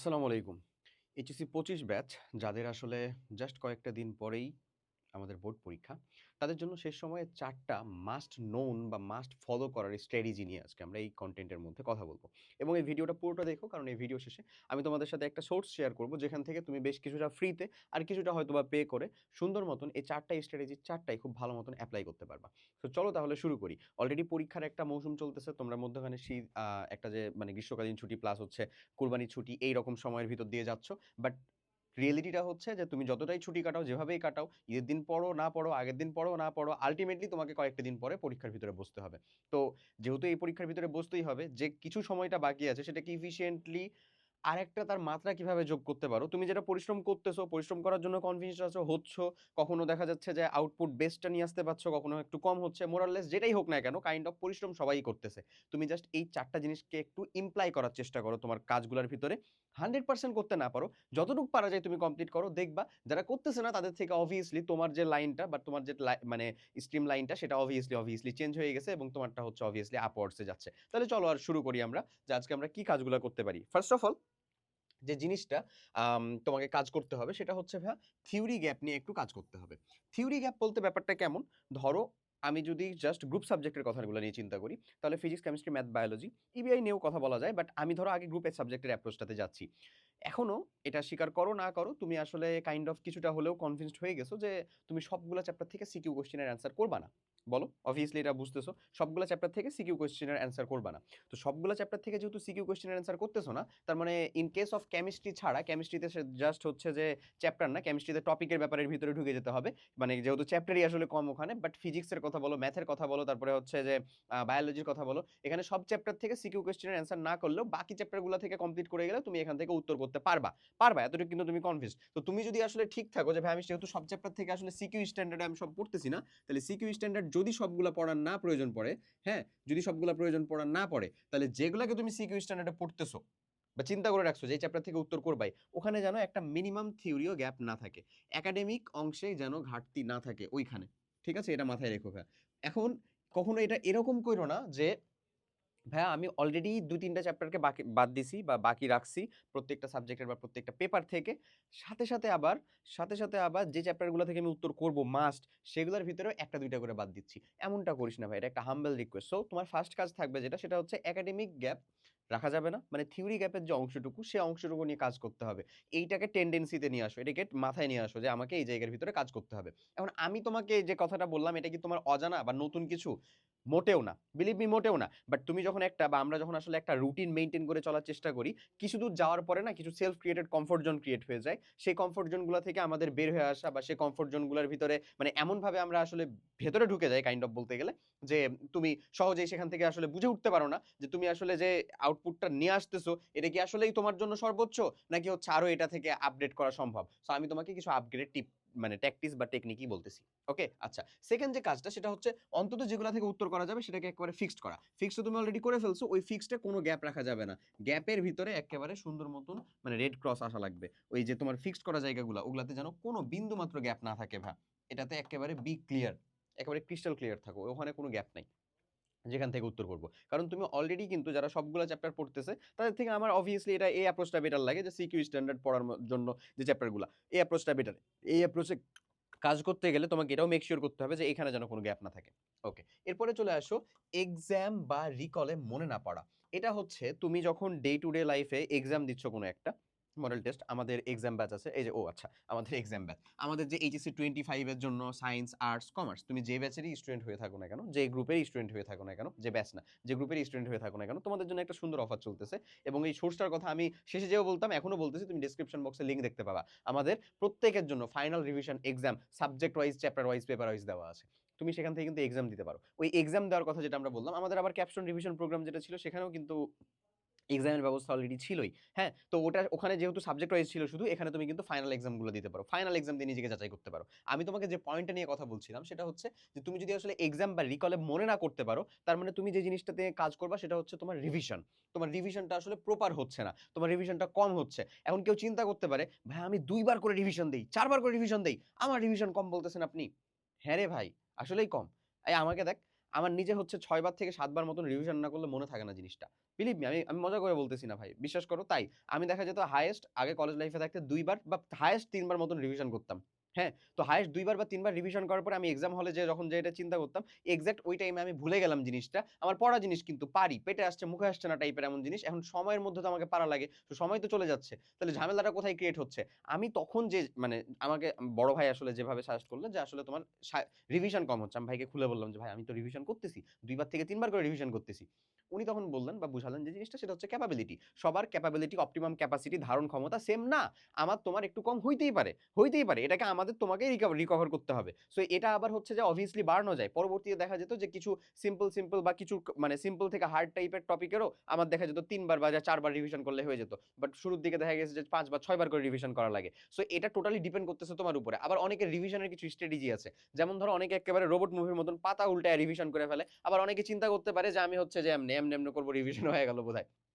আসসালামু আলাইকুম। HSC ২৫ batch যাদের আসলে জাস্ট কয়েকটা দিন পরেই আমাদের বোর্ড পরীক্ষা। তাদের জন্য শেষ সময়ে চারটা মাস্ট নোন বা মাস্ট ফলো করার স্ট্র্যাটেজি নিয়ে আজকে আমরা এই কন্টেন্টের মধ্যে কথা বলব এবং এই ভিডিওটা পুরোটা দেখো, কারণ এই ভিডিও শেষে আমি তোমাদের সাথে একটা সোর্স শেয়ার করব, যেখান থেকে তুমি বেশ কিছুটা ফ্রিতে আর কিছুটা হয়তোবা পে করে সুন্দর মতন এই ৪ টা স্ট্র্যাটেজি ৪ টাই খুব ভালো মতন অ্যাপ্লাই করতে পারবা। তো চলো তাহলে শুরু করি। অলরেডি পরীক্ষার একটা মৌসুম চলতেছে। তোমরা মধ্যখানে শীত একটা যে মানে গ্রীষ্মকালীন ছুটি প্লাস হচ্ছে কোরবানির ছুটি, এইরকম সময়ের ভিতর দিয়ে যাচ্ছ। বাট রিয়েলিটিটা হচ্ছে যে তুমি যতটাই ছুটি কাটাও, যেভাবেই কাটাও, ঈদের দিন পড়ো, না পড়ো, আগের দিন পড়ো, না পড়ো, আলটিমেটলি তোমাকে কয়েকটা দিন পরে পরীক্ষার ভিতরে বসতে হবে। তো যেহেতু এই পরীক্ষার ভিতরে বসতেই হবে, যে কিছু সময়টা বাকি আছে সেটাকে এফিশিয়েন্টলি আরেকটা তার মাত্রা কীভাবে যোগ করতে পারো? তুমি যেটা পরিশ্রম করতেছো, পরিশ্রম করার জন্য কনফিডেন্স আছো, হচ্ছ, কখনো দেখা যাচ্ছে যে আউটপুট বেস্টটা নিয়ে আসতে পারছ, কখনো একটু কম হচ্ছে। মোর অর লেস যেটাই হোক না কেন কাইন্ড অফ পরিশ্রম সবাই করতেছে। তুমি জাস্ট এই ৪ টা জিনিসকে একটু ইমপ্লাই করার চেষ্টা করো তোমার কাজগুলার ভিতরে। 100% করতে না পারো, যতটুকু পারা যায় তুমি কমপ্লিট করো। দেখবা যারা করতেছে না তাদের থেকে অবভিয়াসলি তোমার যে লাইনটা বা তোমার যে মানে স্ট্রিম লাইনটা সেটা অবভিয়াসলি, অবভিয়াসলি চেঞ্জ হয়ে গেছে এবং তোমারটা হচ্ছে অবভিয়াসলি আপওয়ার্ডস যাচ্ছে। তাহলে চলো আর শুরু করি আমরা যে আজকে আমরা কি কাজগুলা করতে পারি। ফার্স্ট অফ অল যে জিনিসটা তোমাকে কাজ করতে হবে সেটা হচ্ছে ভাইয়া থিওরি গ্যাপ নিয়ে একটু কাজ করতে হবে। থিওরি গ্যাপ বলতে ব্যাপারটা কেমন? ধরো আমি যদি জাস্ট গ্রুপ সাবজেক্টের কথাগুলো নিয়ে চিন্তা করি, তাহলে ফিজিক্স, কেমিস্ট্রি, ম্যাথ, বায়োলজি, ইবিআই নিয়েও কথা বলা যায়। বাট আমি ধরো আগে গ্রুপের সাবজেক্টের অ্যাপ্রোচটাতে যাচ্ছি। এখনও এটা স্বীকার করো না করো, তুমি আসলে কাইন্ড অফ কিছুটা হলেও কনভিন্সড হয়ে গেছো যে তুমি সবগুলা চ্যাপ্টার থেকে সিকিউ কোশ্চেনের অ্যান্সার করবা না। বলো? অবভিয়াসলি এটা বুঝতেছো। সবগুলা চ্যাপ্টার থেকে সিকিউ কোয়েশ্চেনের অ্যান্সার করবা না। তো সবগুলা চ্যাপ্টার থেকে যেহেতু সিকিউ কোয়েশ্চেনের অ্যান্সার করতেছো না, তার মানে ইন কেস অফ কেমিস্ট্রি ছাড়া, কেমিস্ট্রিতে জাস্ট হচ্ছে যে চ্যাপ্টার না, কেমিস্ট্রিতে টপিকের ব্যাপারের ভিতরে ঢুকে যেতে হবে। মানে যেহেতু চ্যাপ্টারই আসলে কম ওখানে, বাট ফিজিক্সের কথা বলো, ম্যাথের কথা বলো, তারপরে হচ্ছে যে বায়োলজির কথা বলো। এখানে সব চ্যাপ্টার থেকে সিকিউ কোয়েশ্চেনের অ্যান্সার না করলেও বাকি চ্যাপ্টারগুলা থেকে কমপ্লিট করে গেলে তুমি এখান থেকে উত্তর করতে পারবা। পারবা, এতটুকু কিন্তু তুমি কনভিন্সড। তো তুমি যদি আসলে ঠিক থাকো যে ভাই আমি যেহেতু সব চ্যাপ্টার থেকে আসলে সিকিউ স্ট্যান্ডার্ডে আমি সব পড়তেছি না, তাহলে সিকিউ স্ট্যান্ডার্ড যদি সবগুলো পড়ার না প্রয়োজন পড়ে, হ্যাঁ? যদি সবগুলো প্রয়োজন পড়ার না পড়ে, তাহলে যেগুলোকে তুমি সিকিউ স্ট্যান্ডার্ডে পড়তেছো বা চিন্তা করে রাখছো যে এই চ্যাপ্টার থেকে উত্তর করবাই, ওখানে যেন একটা মিনিমাম থিওরিও গ্যাপ না থাকে। একাডেমিক অংশে যেন ঘাটতি না থাকে ওইখানে। ঠিক আছে? এটা মাথায় রেখো এখন কখনো এটা এরকম করো না যে ভাইয়া আমি অলরেডি ২-৩ টা চ্যাপ্টারকে বাকি বাদ দিছি বা বাকি রাখছি প্রত্যেকটা সাবজেক্টের বা প্রত্যেকটা পেপার থেকে। সাথে, সাথে আবার সাথে, সাথে আবার যে চ্যাপ্টারগুলা থেকে আমি উত্তর করব মাস্ট, সেগুলার ভিতরেও ১ টা ২ টা করে বাদ দিচ্ছি। এমনটা করিস না ভাই। এটা একটা হাম্বল রিকোয়েস্ট। সো তোমার ফার্স্ট কাজ থাকবে যেটা সেটা হচ্ছে একাডেমিক গ্যাপ রাখা যাবে না। মানে থিওরি গ্যাপের যে অংশটুকু, সে অংশটুকু নিয়ে কাজ করতে হবে। এইটাকে টেনডেন্সিতে নিয়ে আসো। এটাকে মাথায় নিয়ে আসো যে আমাকে এই জায়গার ভিতরে কাজ করতে হবে। এখন আমি তোমাকে যে কথাটা বললাম এটা কি তোমার অজানা বা নতুন কিছু? মোটেও না। বিলিভ মি মোটেও না। বাট তুমি যখন একটা বা আমরা যখন আসলে একটা রুটিন মেইনটেইন করে চলার চেষ্টা করি, কিছুদূর যাওয়ার পরে না কিছু self created comfort zone create হয়ে যায়। সেই কমফোর্ট জোনগুলা থেকে আমাদের বের হয়ে আসা বা সেই কমফোর্ট জোনগুলার ভিতরে মানে এমনভাবে আমরা আসলে ভেতরে ঢুকে যাই কাইন্ড অফ বলতে গেলে যে তুমি সহজেই সেখান থেকে আসলে বুঝে উঠতে পারো না যে তুমি আসলে যে আউটপুটটা নিয়ে আসতেছো এটা কি আসলেই তোমার জন্য সর্বোচ্চ নাকি হচ্ছে আরও এটা থেকে আপডেট করা সম্ভব। সো আমি তোমাকে কিছু আপগ্রেড টিপ মানে ট্যাকটিস বা টেকনিকই বলতেছি। ওকে? আচ্ছা। সেকেন্ড যে কাজটা সেটা হচ্ছে অন্তত যেগুলা থেকে উত্তর করা যাবে সেটাকে একেবারে ফিক্সড করা। ফিক্সড তো তুমি অলরেডি করে ফেলছো। ওই ফিক্সড কোনো গ্যাপ রাখা যাবে না। গ্যাপের ভিতরে একেবারে সুন্দর মতন মানে রেড ক্রস আসা লাগবে। ওই যে তোমার ফিক্সড করা জায়গাগুলা, ওগুলাতে যেন কোনো বিন্দু মাত্র গ্যাপ না থাকে ভাইয়া। এটাতে একেবারে বি ক্লিয়ার। একেবারে ক্রিস্টাল ক্লিয়ার থাকো। ওখানে কোনো গ্যাপ নাই। যেখান থেকে উত্তর করব কারণ তুমি অলরেডি কিন্তু যারা সবগুলা চ্যাপ্টার পড়তেছে, তাদের থেকে আমার অবভিয়াসলি এটা এই অ্যাপ্রোচটা বেটার লাগে যে সিকিউ স্ট্যান্ডার্ড পড়ার জন্য যে চ্যাপ্টারগুলা, এই অ্যাপ্রোচটা বেটার। এই অ্যাপ্রোচে কাজ করতে গেলে তোমাকে এটাও মেক সিউর করতে হবে যে এখানে যেন কোনো গ্যাপ না থাকে। ওকে। এরপরে চলে আসো এক্সাম বা রিকলে মনে না পড়া। এটা হচ্ছে তুমি যখন ডে টু ডে লাইফে এক্সাম দিচ্ছ কোনো একটা, মডেল টেস্ট আমাদের এক্সাম ব্যাচ আছে। এই যে ও আচ্ছা আমাদের এক্সাম ব্যাচ। আমাদের যে এইচএসসি 25 এর জন্য সায়েন্স, আর্টস, কমার্স তুমি যে ব্যাচেরই স্টুডেন্ট হয়ে থাকো না কেন, যে গ্রুপেরই স্টুডেন্ট হয়ে থাকো না কেন, যে ব্যাচ না, যে গ্রুপেরই স্টুডেন্ট হয়ে থাকো না কেন, তোমাদের জন্য একটা সুন্দর অফার চলতেছে এবং এই সোর্সটার কথা আমি শেষে যেও বলতাম এখনও বলতেছি তুমি ডেসক্রিপশন বক্সে লিঙ্ক দেখতে পাবা। আমাদের প্রত্যেকের জন্য final revision exam subject wise, chapter wise, paper wise দেওয়া আছে। তুমি সেখান থেকে কিন্তু এক্সাম দিতে পারো। ওই এক্সাম দেওয়ার কথা যেটা আমরা বললাম, আমাদের আবার ক্যাপশন রিভিশন প্রোগ্রাম যেটা ছিল সেখানেও কিন্তু এক্সামের ব্যবস্থা অলরেডি ছিলই। হ্যাঁ? তো ওটা ওখানে যেহেতু সাবজেক্ট ওয়াইজ ছিল শুধু, এখানে তুমি কিন্তু ফাইনাল এক্সামগুলো দিতে পারো। ফাইনাল এক্সাম দিয়ে নিজেকে যাচাই করতে পারো। আমি তোমাকে যে পয়েন্টটা নিয়ে কথা বলছিলাম সেটা হচ্ছে যে তুমি যদি আসলে এক্সাম বা রিকলে মনে না করতে পারো, তার মানে তুমি যে জিনিসটাতে কাজ করবা সেটা হচ্ছে তোমার রিভিশন। তোমার রিভিশনটা আসলে প্রপার হচ্ছে না। তোমার রিভিশনটা কম হচ্ছে। এখন কেউ চিন্তা করতে পারে, ভাই আমি দুইবার করে রিভিশন দিই চারবার করে রিভিশন দিই আমার রিভিশন কম বলতেছেন আপনি? হ্যাঁ রে ভাই, আসলেই কম। এই আমাকে দেখ, আমার নিজে হচ্ছে ৬ বার থেকে ৭ বার মতন রিভিশন না করলে মনে থাকে না জিনিসটা। বিলিভ মি আমি আমি মজা করে বলতেছি না ভাই। বিশ্বাস করো, তাই। আমি দেখা যেত হায়েস্ট আগে কলেজ লাইফে থাকতে ২ বার বা হায়েস্ট তিনবার মতন রিভিশন করতাম। হ্যাঁ? তো হাইয়েস্ট ২ বার বা ৩ বার রিভিশন করার পরে আমি এক্সাম হলে যেয়ে যখন যেয়ে এটা চিন্তা করতাম, এক্সাক্ট ওই টাইমে আমি ভুলে গেলাম জিনিসটা। আমার পড়া জিনিস কিন্তু পারি। পেটে আসছে, মুখে আসছে না টাইপের এমন জিনিস। এখন সময়ের মধ্যে তো আমাকে পারা লাগে। তো সময় তো চলে যাচ্ছে। তাহলে ঝামেলাটা কোথায় ক্রিয়েট হচ্ছে? আমি তখন যে মানে আমাকে বড় ভাই আসলে যেভাবে সাজেস্ট করলেন যে আসলে তোমার রিভিশন কম হচ্ছে। আমি ভাইকে খুলে বললাম যে, "ভাই আমি তো রিভিশন করতেছি। দুইবার থেকে তিনবার করে রিভিশন করতেছি।" উনি তখন বললেন বা বুঝালেন যে জিনিসটা সেটা হচ্ছে ক্যাপাবিলিটি। সবার ক্যাপাবিলিটি, অপটিমাম ক্যাপাসিটি, ধারণ ক্ষমতা সেম না। আমার তোমার একটু কম হইতেই পারে, হইতেই পারে। এটাকে আমাদের তোমাকেই রিকভার রিকভার করতে হবে। সো এটা আবার হচ্ছে যে অবভিয়াসলি বাড়ানো যায়। পরবর্তীতে দেখা যেত যে কিছু সিম্পল, সিম্পল বা কিছু মানে সিম্পল থেকে হার্ড টাইপের টপিকেরও আমার দেখা যেত ৩ বার বা ৪ বার রিভিশন করলে হয়ে যেত। বাট শুরুর দিকে দেখা গেছে যে ৫ বা ৬ বার করে রিভিশন করা লাগে। সো এটা টোটালি ডিপেন্ড করতেছে তোমার উপরে। আবার অনেকের রিভিশনের কিছু স্ট্র্যাটেজি আছে। যেমন ধরো অনেকে একেবারে রোবট মুভির মতন পাতা উল্টায় রিভিশন করে ফেলে। আবার অনেকে চিন্তা করতে পারে যে আমি হচ্ছে যে এমনি এমনি এমনি করব রিভিশন হয়ে গেল বোধহয়।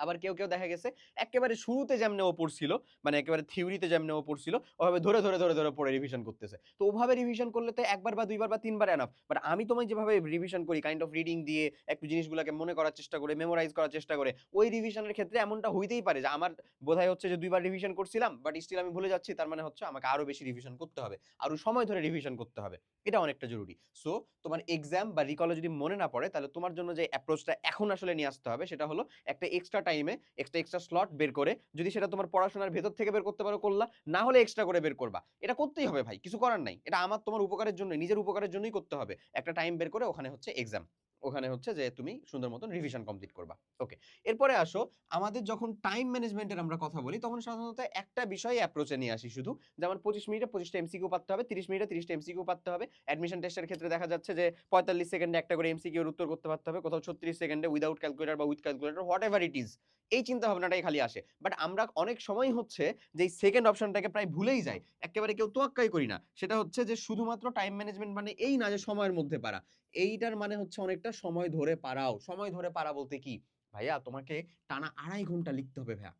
আবার কেউ, কেউ দেখা গেছে এক্কেবারে শুরুতে যেমনে ও পড়ছিল, মানে একেবারে থিওরিতে যেমনে ও পড়ছিল, ওভাবে ধরে, ধরে, ধরে, ধরে পড়ে রিভিশন করতেছে। তো ওভাবে রিভিশন করলে তো ১ বার বা ২ বার বা ৩ বার এনাফ। বাট আমি তোমায় যেভাবে রিভিশন করি কাইন্ড অফ রিডিং দিয়ে একটু জিনিসগুলাকে মনে করার চেষ্টা করে, মেমোরাইজ করার চেষ্টা করে, ওই রিভিশনের ক্ষেত্রে এমনটা হইতেই পারে যে আমার বোধহয় হচ্ছে যে দুইবার রিভিশন করছিলাম, বাট স্টিল আমি ভুলে যাচ্ছি। তার মানে হচ্ছে আমাকে আরও বেশি রিভিশন করতে হবে। আরও সময় ধরে রিভিশন করতে হবে। এটা অনেকটা জরুরি। সো তোমার এক্সাম বা রিকলে যদি মনে না পড়ে তাহলে তোমার জন্য যে অ্যাপ্রোচটা এখন আসলে নিয়ে আসতে হবে সেটা হলো একটা এক্সট্রা টাইমে এক্সট্রা এক্সট্রা স্লট বের করে যদি সেটা তোমার পড়াশোনার ভেতর থেকে বের করতে পারো করলা, না হলে এক্সট্রা করে বের করবা। এটা করতেই হবে ভাই। কিছু করার নাই। এটা আমার তোমার উপকারের জন্য নিজের উপকারের জন্যই করতে হবে। একটা টাইম বের করে ওখানে হচ্ছে এক্সাম। ওখানে হচ্ছে যে তুমি সুন্দর মতন রিভিশন কমপ্লিট করবা। ওকে। এরপরে আসো আমাদের যখন টাইম ম্যানেজমেন্টের আমরা কথা বলি তখন সাধারণত একটা বিষয় অ্যাপ্রোচে নিয়ে আসি শুধু। যেমন ২৫ মিনিটে ২৫ টা এমসিকিউ পারতে হবে, ৩০ মিনিটে ৩০ টা এমসিকিউ পারতে হবে। অ্যাডমিশন টেস্টের ক্ষেত্রে দেখা যাচ্ছে যে ৪৫ সেকেন্ডে একটা করে এমসিকিউ এর উত্তর করতে পারতে হবে। কোথাও ৩৬ সেকেন্ডে উইথআউট ক্যালকুলেটর বা with calculator whatever it is. এই চিন্তা ভাবনাটাই খালি আসে। বাট আমরা অনেক সময় হচ্ছে যে এই সেকেন্ড অপশনটাকে প্রায় ভুলেই যাই। একেবারে কেউ তোয়াক্কাই করি না। সেটা হচ্ছে যে শুধুমাত্র টাইম ম্যানেজমেন্ট মানে এই না যে সময়ের মধ্যে পারা। এইটার মানে হচ্ছে অনেকটা সময় ধরে পারাও। সময় ধরে পারা বলতে কি? ভাইয়া, তোমাকে টানা ২.৫ ঘণ্টা লিখতে হবে ভাইয়া।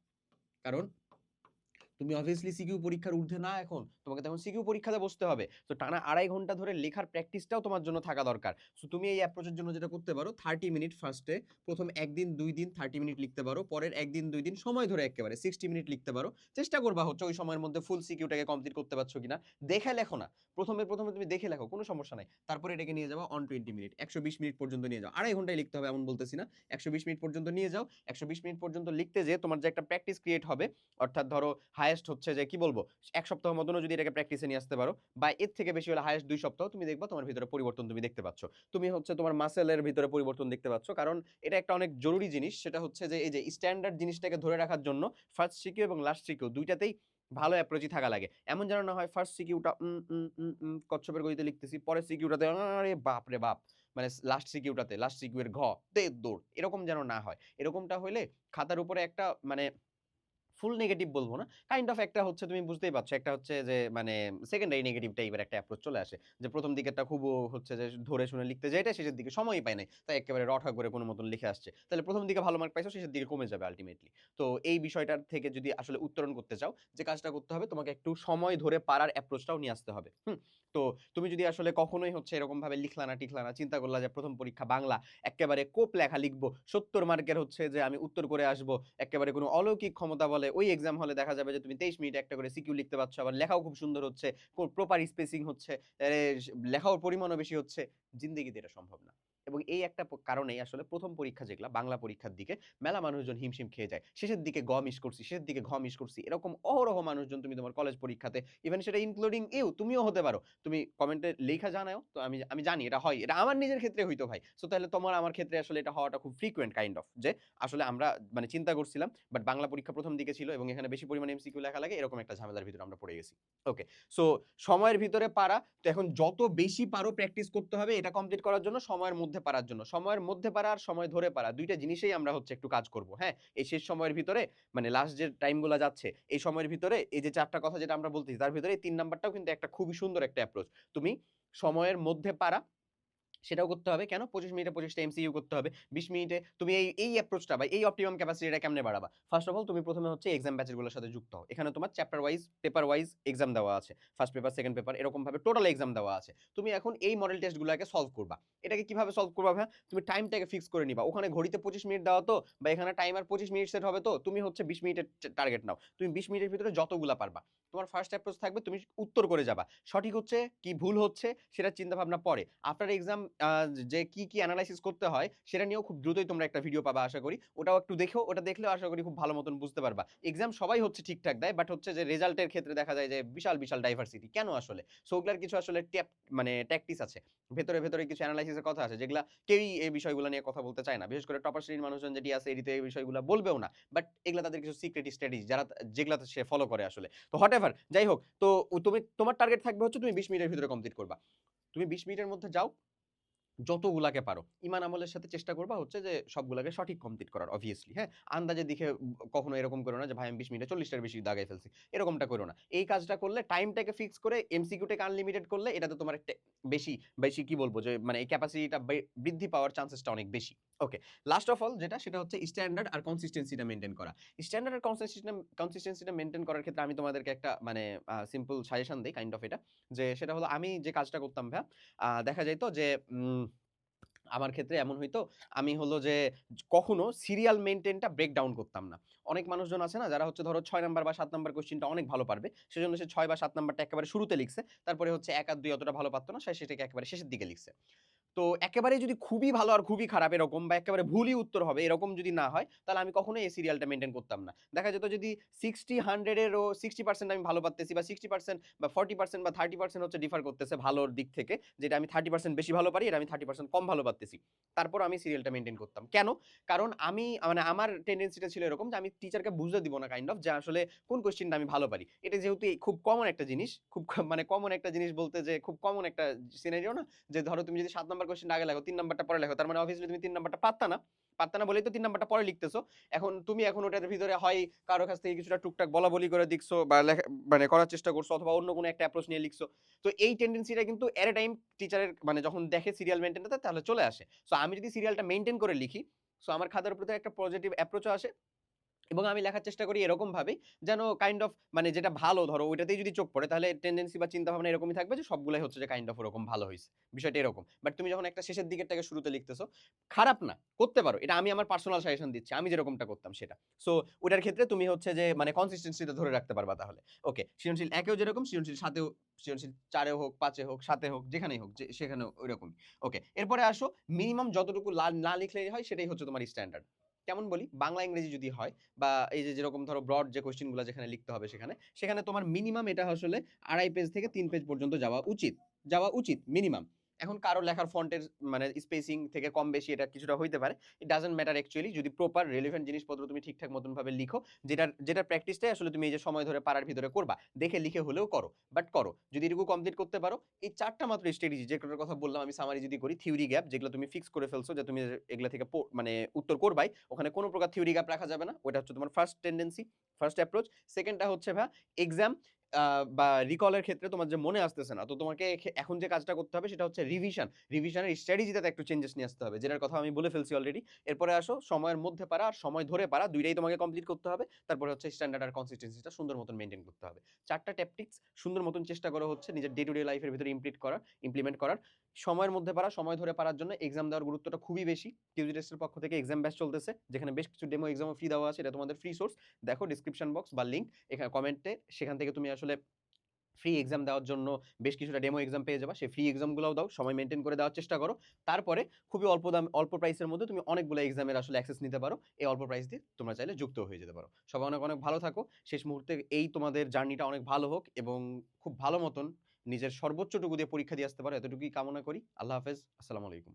কারণ তুমি অবভিয়াসলি সিকিউ পরীক্ষার ঊর্ধ্বে না এখন। তোমাকে তো এখন সিকিউ পরীক্ষাতে বসতে হবে। তো টানা ২.৫ ঘণ্টা ধরে লেখার প্র্যাকটিসটাও তোমার জন্য থাকা দরকার। সো তুমি এই অ্যাপ্রোচের জন্য যেটা করতে পারো ৩০ মিনিট ফার্স্টে ১ম ১ দিন ২ দিন ৩০ মিনিট লিখতে পারো। পরের ১ দিন ২ দিন সময় ধরে এক্কেবারে ৬০ মিনিট লিখতে পারো। চেষ্টা করবা হচ্ছে ওই সময়ের মধ্যে ফুল সিকিউটাকে কমপ্লিট করতে পারছ কিনা। দেখে লেখো না। ১ম এ ১ম এ তুমি দেখে লেখো কোনো সমস্যা নাই। তারপরে এটাকে নিয়ে যাবা অন ২০ মিনিট। ১২০ মিনিট পর্যন্ত নিয়ে যাও। ২.৫ ঘন্টায় লিখতে হবে এমন বলতেছি না। ১২০ মিনিট পর্যন্ত নিয়ে যাও। ১২০ মিনিট পর্যন্ত লিখতে যেয়ে তোমার যে একটা প্র্যাকটিস ক্রিয়েট হবে, অর্থাৎ ধরো হাইয়েস্ট হচ্ছে যে কি বলব ১ সপ্তাহ মতনও যদি এটাকে প্র্যাকটিসে নিয়ে আসতে পারো বা এর থেকে বেশি হলে হাইয়েস্ট ২ সপ্তাহ তুমি দেখবা তোমার ভিতরে পরিবর্তন তুমি দেখতে পাচ্ছ। তুমি হচ্ছে তোমার মাসেলের ভিতরে পরিবর্তন দেখতে পাচ্ছ। কারণ এটা একটা অনেক জরুরি জিনিস। সেটা হচ্ছে যে এই যে স্ট্যান্ডার্ড জিনিসটাকে ধরে রাখার জন্য ফার্স্ট সিকিউ এবং লাস্ট সিকিউ ২ টাতেই ভালো অ্যাপ্রোচই থাকা লাগে। এমন যেন না হয় ফার্স্ট সিকিউটা কচ্ছপের গতিতে লিখতেছি। পরের সিকিউটাতে আরে বাপরে বাপ! মানে লাস্ট সিকিউটাতে লাস্ট সিকিউ এর ঘ, তের দৌড়। এরকম যেন না হয়। এরকমটা হইলে খাতার উপরে একটা মানে ফুল নেগেটিভ বলব না। কাইন্ড অফ একটা হচ্ছে তুমি বুঝতেই পারছ। একটা হচ্ছে যে মানে সেকেন্ডারি নেগেটিভ টাইপের একটা অ্যাপ্রোচ চলে আসে। যে ১ম দিকেরটা খুব হচ্ছে যে ধরে শুনে লিখতে যাইটা শেষের দিকে সময়ই পায় নাই। তাই একেবারে রটা করে কোনো মতন লিখে আসছে। তাহলে প্রথম দিকে ভালো মার্ক পাইছো শেষের দিকে কমে যাবে আলটিমেটলি তো এই বিষয়টার থেকে যদি আসলে উত্তরণ করতে চাও, যে কাজটা করতে হবে তোমাকে একটু সময় ধরে পারার অ্যাপ্রোচটাও নিয়ে আসতে হবে। হুম? তো তুমি যদি আসলে কখনোই হচ্ছে এরকমভাবে লিখলা না টিখলা না, চিন্তা করলা যে প্রথম পরীক্ষা বাংলা, একেবারে কোপ লেখা লিখব। ৭০ মার্কের হচ্ছে যে আমি উত্তর করে আসব। একেবারে কোনো অলৌকিক ক্ষমতা বলে ওই এক্সাম হলে দেখা যাবে যে তুমি তেইশ মিনিট একটা করে সিকিউ লিখতে পারছ। আবার লেখাও খুব সুন্দর হচ্ছে। প্রপার স্পেসিং হচ্ছে। লেখাও পরিমাণও বেশি হচ্ছে। জিন্দেগিতে এটা সম্ভব না। এবং এই একটা কারণেই আসলে ১ম পরীক্ষা যেগুলা বাংলা পরীক্ষার দিকে মেলা মানুষজন হিমশিম খেয়ে যায়। শেষের দিকে গ মিস করছি, শেষের দিকে ঘ মিস করছি। এরকম অহরহ মানুষজন তুমি তোমার কলেজ পরীক্ষাতে ইভেন সেটা ইনক্লুডিং ইউ তুমিও হতে পারো। তুমি কমেন্টে লেইখা জানায়ও। তো আমি আমি জানি এটা হয়। এটা আমার নিজের ক্ষেত্রে হইতো ভাই। সো তাহলে তোমার আমার ক্ষেত্রে আসলে এটা হওয়াটা খুব ফ্রিকোয়েন্ট কাইন্ড অফ যে আসলে আমরা মানে চিন্তা করছিলাম বাট বাংলা পরীক্ষা প্রথম দিকে ছিল এবং এখানে বেশি পরিমাণে এমসিকিউ লেখা লাগে এরকম একটা ঝামেলার ভিতরে আমরা পড়ে গেছি। ওকে। সো সময়ের ভিতরে পারা তো এখন যত বেশি পারো প্র্যাকটিস করতে হবে এটা কমপ্লিট করার জন্য সময়ের মধ্যে পারার জন্য। সময়ের মধ্যে পারা আর সময় ধরে পারা দুইটা জিনিসেই আমরা হচ্ছে একটু কাজ করব। হ্যাঁ? এই শেষ সময়ের ভিতরে মানে লাস্ট যে টাইমগুলো যাচ্ছে, এই সময়ের ভিতরে, এই যে চারটা কথা যেটা আমরা বলতেছি, তার ভিতরে তিন নাম্বারটাও কিন্তু একটা খুবই সুন্দর একটা অ্যাপ্রোচ। তুমি সময়ের মধ্যে পারা সেটাও করতে হবে। কেন? 25 মিনিটে 25 টা এমসিকিউ করতে হবে। 20 মিনিটে তুমি এই এই অ্যাপ্রোচটা বা এই অপটিমাম ক্যাপাসিটিটা কেমনে বাড়াবা? ফার্স্ট অফ অল তুমি প্রথমে হচ্ছে এক্সাম ব্যাচেসগুলোর সাথে যুক্ত হও। এখানে তোমার chapter wise paper wise exam দেওয়া আছে। ফার্স্ট পেপার সেকেন্ড পেপার এরকমভাবে টোটাল এক্সাম দেওয়া আছে। তুমি এখন এই মডেল টেস্টগুলোকে সলভ করবা। এটাকে কীভাবে সলভ করবা ভাই তুমি টাইমটাকে ফিক্স করে নিবা। ওখানে ঘড়িতে 25 মিনিট দেওয়া তো বা এখানে টাইমার 25 মিনিট সেট হবে তো, তুমি হচ্ছে 20 মিনিটের টার্গেট নাও। তুমি 20 মিনিটের ভিতরে যতগুলা পারবা। তোমার ফার্স্ট অ্যাপ্রোচ থাকবে, তুমি উত্তর করে যাবা। সঠিক হচ্ছে কি ভুল হচ্ছে, সেটা চিন্তা ভাবনা পরে। আফটার এক্সাম যে কি কি অ্যানালাইসিস করতে হয়, সেটা নিয়েও খুব দ্রুতই তোমরা একটা ভিডিও পাবা আশা করি। ওটাও একটু দেখো ওটা দেখলেও আশা করি খুব ভালো মতন বুঝতে পারবা। এক্সাম সবাই হচ্ছে ঠিকঠাক দেয় বাট হচ্ছে যে রেজাল্টের ক্ষেত্রে দেখা যায় যে বিশাল বিশাল ডাইভার্সিটি কেন আসলে? সো ওগুলার কিছু আসলে ট্যাপ মানে ট্যাকটিস আছে। ভেতরে ভেতরে কিছু অ্যানালাইসিসের কথা আছে, যেগুলা কেউই এই বিষয়গুলো নিয়ে কথা বলতে চায় না। বিশেষ করে টপার শ্রেণির মানুষজন যেটি আছে, এটিতে এই বিষয়গুলো বলবেও না। বাট এগুলা তাদের কিছু সিক্রেট স্ট্র্যাটেজি যারা যেগুলা সে ফলো করে আসলে। তো হোয়াট এভার যাই হোক, তো তুমি, তোমার টার্গেট থাকবে হচ্ছে তুমি বিশ মিনিটের ভিতরে কমপ্লিট করবা। তুমি বিশ মিনিটের মধ্যে যাও যতগুলাকে পারো। ইমান আমলের সাথে চেষ্টা করবা হচ্ছে যে সবগুলাকে সঠিক কমপ্লিট করার অবভিয়াসলি হ্যাঁ? আন্দাজে দিকে কখনো এরকম করো না যে, ভাই, আমি বিশ মিনিটে চল্লিশটার বেশি দাগাই ফেলছি। এরকমটা করো না। এই কাজটা করলে টাইমটাকে ফিক্স করে এমসিকিউটাকে আনলিমিটেড করলে এটাতে তোমার বেশি বেশি কি বলব যে মানে এই ক্যাপাসিটিটা বৃদ্ধি পাওয়ার চান্সেসটা অনেক বেশি। ওকে লাস্ট অফ অল যেটা সেটা হচ্ছে স্ট্যান্ডার্ড আর কনসিস্টেন্সিটা মেনটেন করা। স্ট্যান্ডার্ড আর কনসিস্টেন্সিটা কনসিস্টেন্সিটা মেনটেন করার ক্ষেত্রে আমি তোমাদেরকে একটা মানে সিম্পল সাজেশন দিই কাইন্ড অফ এটা। যে সেটা হলো আমি যে কাজটা করতাম ভাইয়া দেখা যাইতো যে আমার ক্ষেত্রে এমন হইতো, আমি হলো যে কখনো সিরিয়াল মেনটেনটা ব্রেক ডাউন করতাম না। অনেক মানুষজন আছে না, যারা হচ্ছে ধরো ছয় নাম্বার বা সাত নাম্বার কোশ্চিনটা অনেক ভালো পারবে, সেজন্য সে ছয় বা সাত নাম্বারটা একেবারে শুরুতে লিখছে, তারপরে হচ্ছে এক আর দুই অতটা ভালো পারতো না, সে সেটাকে একেবারে শেষের দিকে লিখছে। তো একেবারে যদি খুবই ভালো আর খুবই খারাপ এরকম বা একেবারে ভুলই উত্তর হবে, এরকম যদি না হয়, তাহলে আমি কখনোই এই সিরিয়ালটা মেনটেন করতাম না। দেখা যেত যদি সিক্সটি হান্ড্রেডেরও সিক্সটি পার্সেন্ট আমি ভালো পারতেছি বা সিক্সটি পার্সেন্ট বা ফর্টি পার্সেন্ট বা থার্টি পার্সেন্ট হচ্ছে ডিফার করতেছে ভালোর দিক থেকে, যেটা আমি থার্টি পার্সেন্ট বেশি ভালো পারি, এটা আমি থার্টি পার্সেন্ট কম ভালো পারতেছি। তারপর আমি সিরিয়ালটা মেনটেন করতাম। কেন? কারণ আমি মানে আমার টেন্ডেন্সিটা ছিল এরকম যে আমি টিচারকে বুঝতে দিব না কাইন্ড অফ যে আসলে কোন কোশ্চেনটা আমি ভালো পারি। এটা যেহেতু খুব কমন একটা জিনিস, খুব মানে কমন একটা জিনিস বলতে যে খুব কমন একটা সিনারিও না, যে ধরো তুমি যদি সাত নম্বর কোশ্চেন আগে লাগো তিন নাম্বারটা পরে লেখো। তার মানে অবভিয়াসলি তুমি তিন নাম্বারটা পারতা না। পারতা না বলেই তো তিন নাম্বারটা পরে লিখতেছো। এখন তুমি এখন ওটার ভিতরে হয় কারও কাছ থেকে কিছুটা টুকটাক বলা বলি করে দিচ্ছ বা মানে করার চেষ্টা করছ অথবা অন্য কোনো একটা অ্যাপ্রোচ নিয়ে লিখছো। তো এই টেন্ডেন্সিটা কিন্তু এট এ টাইম টিচারের মানে যখন দেখে সিরিয়াল মেনটেনটা তাহলে চলে আসে। সো আমি যদি সিরিয়ালটা মেনটেন করে লিখি সো আমার খাতার প্রতি একটা পজিটিভ অ্যাপ্রোচও আসে। এবং আমি লেখার চেষ্টা করি এরকম ভাবে যেন কাইন্ড অফ মানে যেটা ভালো ধরো ওইটাতেই যদি চোখ পড়ে তাহলে টেন্ডেন্সি বা চিন্তা ভাবনা এরকমই থাকবে যে সবগুলাই হচ্ছে যে কাইন্ড অফ ওরকম ভালো হয়েছে বিষয়টা এরকম। বাট তুমি যখন একটা শেষের দিকেরটাকে শুরুতে লিখতেছো, খারাপ না, করতে পারো। এটা আমি আমার পার্সোনাল সাজেশন দিচ্ছি, আমি যেরকমটা করতাম সেটা। সো ওটার ক্ষেত্রে তুমি হচ্ছে যে মানে কনসিস্টেন্সিটা ধরে রাখতে পারবা তাহলে। ওকে সৃজনশীল একেও যেরকম, সৃজনশীল সাথেও সৃজনশীল চারে হোক, পাঁচে হোক, সাতে হোক, যেখানেই হোক, যে সেখানে ওইরকম ওকে এরপরে আসো মিনিমাম যতটুকু না লিখলেই হয় সেটাই হচ্ছে তোমার স্ট্যান্ডার্ড কেমন বলি? বাংলা, ইংরেজি যদি হয় বা এই যে যেরকম ধরো ব্রড যে কোয়েশ্চেনগুলো যেখানে লিখতে হবে সেখানে সেখানে তোমার মিনিমাম এটা আসলে আড়াই পেজ থেকে তিন পেজ পর্যন্ত যাওয়া উচিত যাওয়া উচিত মিনিমাম এখন কারও লেখার ফন্টের মানে স্পেসিং থেকে কম বেশি এটা কিছুটা হইতে পারে। ইট ডাজেন্ট ম্যাটার অ্যাকচুয়ালি যদি প্রপার রেলিভেন্ট জিনিসপত্র তুমি ঠিকঠাক মতন ভাবে লিখো, যেটার যেটার প্র্যাকটিসটাই আসলে তুমি এই যে সময় ধরে পাড়ার ভিতরে করবা, দেখে লিখে হলেও করো। বাট করো। যদি এটুকু কমপ্লিট করতে পারো, এই চারটা মাত্র স্ট্র্যাটেজি যেগুলোর কথা বললাম আমি সামারি যদি করি থিওরি গ্যাপ যেগুলো তুমি ফিক্স করে ফেলছো যে তুমি এগুলো থেকে মানে উত্তর করবাই, ওখানে কোনো প্রকার থিওরি গ্যাপ রাখা যাবে না। ওটা হচ্ছে তোমার ফার্স্ট টেন্ডেন্সি ফার্স্ট অ্যাপ্রোচ সেকেন্ডটা হচ্ছে ভা এক্সাম বা রিকলের ক্ষেত্রে তোমার যে মনে আসতেছে না, তো তোমাকে এখন যে কাজটা করতে হবে সেটা হচ্ছে রিভিশন রিভিশনের স্ট্র্যাটেজিতে একটু চেঞ্জেস নিয়ে আসতে হবে। যেটার কথা আমি বলে ফেলছি অলরেডি এরপরে আসো, সময়ের মধ্যে পারা আর সময় ধরে পারা, দুইটাই তোমাকে কমপ্লিট করতে হবে। তারপরে হচ্ছে স্ট্যান্ডার্ড আর কনসিস্টেন্সিটা সুন্দর মতন মেনটেন করতে হবে। চারটা ট্যাপটিক্স সুন্দর মতন চেষ্টা করা হচ্ছে নিজের ডে টু ডে লাইফের ভিতরে ইমপ্লিট করার ইমপ্লিমেন্ট করার। সময়ের মধ্যে পারা, সময় ধরে পারার জন্য এক্সাম দেওয়ার গুরুত্বটা খুবই বেশি। কিউজি টেস্টের পক্ষ থেকে এক্সাম ব্যাচ চলতেছে, যেখানে বেশ কিছু ডেমো এক্সামও ফ্রি দেওয়া আছে। এটা তোমাদের ফ্রি সোর্স দেখো ডিসক্রিপশন বক্স বা লিঙ্ক এখানে কমেন্টে সেখান থেকে তুমি আসলে ফ্রি এক্সাম দেওয়ার জন্য বেশ কিছুটা ডেমো এক্সাম পেয়ে যাবা। সেই ফ্রি এক্সামগুলোও দাও, সময় মেনটেন করে দেওয়ার চেষ্টা করো। তারপরে খুবই অল্প দাম, অল্প প্রাইসের মধ্যে তুমি অনেকগুলো এক্সামের আসলে অ্যাক্সেস নিতে পারো। এই অল্প প্রাইস দিয়ে তোমরা চাইলে যুক্ত হয়ে যেতে পারো। সবাই অনেক অনেক ভালো থাকো। শেষ মুহূর্তে এই তোমাদের জার্নিটা অনেক ভালো হোক এবং খুব ভালো মতন নিজের সর্বোচ্চটুকু দিয়ে পরীক্ষা দিয়ে আসতে পারো। এতটুকুই কামনা করি। আল্লাহ হাফেজ। আসসালামু আলাইকুম।